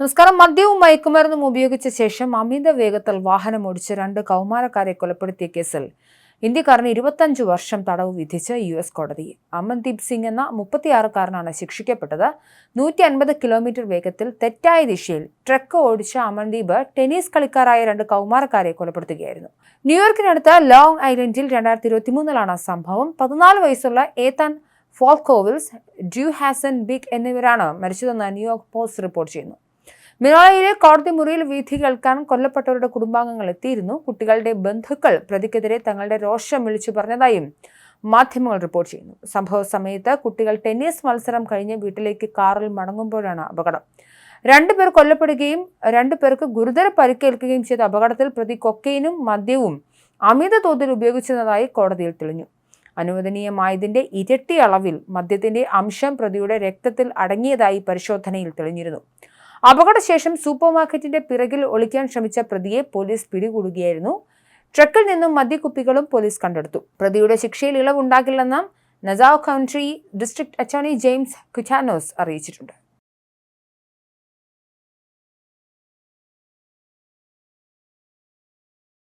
നമസ്കാരം. മദ്യവും മയക്കുമരുന്നും ഉപയോഗിച്ച ശേഷം അമിത വേഗത്തിൽ വാഹനം ഓടിച്ച് രണ്ട് കൗമാരക്കാരെ കൊലപ്പെടുത്തിയ കേസിൽ ഇന്ത്യക്കാരന് ഇരുപത്തഞ്ച് വർഷം തടവ് വിധിച്ച് യു എസ് കോടതി. അമൻദീപ് സിംഗ് എന്ന മുപ്പത്തിയാറുകാരനാണ് ശിക്ഷിക്കപ്പെട്ടത്. നൂറ്റി അൻപത് കിലോമീറ്റർ വേഗത്തിൽ തെറ്റായ ദിശയിൽ ട്രക്ക് ഓടിച്ച അമൻദീപ് ടെന്നീസ് കളിക്കാരായ രണ്ട് കൗമാരക്കാരെ കൊലപ്പെടുത്തുകയായിരുന്നു. ന്യൂയോർക്കിനടുത്ത് ലോങ് ഐലൻഡിൽ രണ്ടായിരത്തി ഇരുപത്തിമൂന്നിലാണ് സംഭവം. പതിനാല് വയസ്സുള്ള ഏതാൻ ഫോൾക്കോവിൽസ് ഡ്യൂ ഹാസൻ ബിഗ് എന്നിവരാണ് മരിച്ചതെന്ന് ന്യൂയോർക്ക് പോസ്റ്റ് റിപ്പോർട്ട് ചെയ്യുന്നു. മിനോളയിലെ കോടതി മുറിയിൽ വിധി കേൾക്കാൻ കൊല്ലപ്പെട്ടവരുടെ കുടുംബാംഗങ്ങൾ എത്തിയിരുന്നു. കുട്ടികളുടെ ബന്ധുക്കൾ പ്രതിക്കെതിരെ തങ്ങളുടെ രോഷം വിളിച്ചു പറഞ്ഞതായും മാധ്യമങ്ങൾ റിപ്പോർട്ട് ചെയ്യുന്നു. സംഭവ സമയത്ത് കുട്ടികൾ ടെന്നീസ് മത്സരം കഴിഞ്ഞ് വീട്ടിലേക്ക് കാറിൽ മടങ്ങുമ്പോഴാണ് അപകടം. രണ്ടുപേർ കൊല്ലപ്പെടുകയും രണ്ടുപേർക്ക് ഗുരുതര പരിക്കേൽക്കുകയും ചെയ്ത അപകടത്തിൽ പ്രതി കൊക്കൈനും മദ്യവും അമിത തോതിൽ ഉപയോഗിച്ചിരുന്നതായി കോടതിയിൽ തെളിഞ്ഞു. അനുവദനീയമായതിന്റെ ഇരട്ടി അളവിൽ മദ്യത്തിന്റെ അംശം പ്രതിയുടെ രക്തത്തിൽ അടങ്ങിയതായി പരിശോധനയിൽ തെളിഞ്ഞിരുന്നു. അപകടശേഷം സൂപ്പർ മാർക്കറ്റിന്റെ പിറകിൽ ഒളിക്കാൻ ശ്രമിച്ച പ്രതിയെ പോലീസ് പിടികൂടുകയായിരുന്നു. ട്രക്കിൽ നിന്നും മദ്യക്കുപ്പികളും പോലീസ് കണ്ടെടുത്തു. പ്രതിയുടെ ശിക്ഷയിൽ ഇളവുണ്ടാകില്ലെന്ന് Nassau county district attorney James കുറ്റാനോസ് അറിയിച്ചിട്ടുണ്ട്.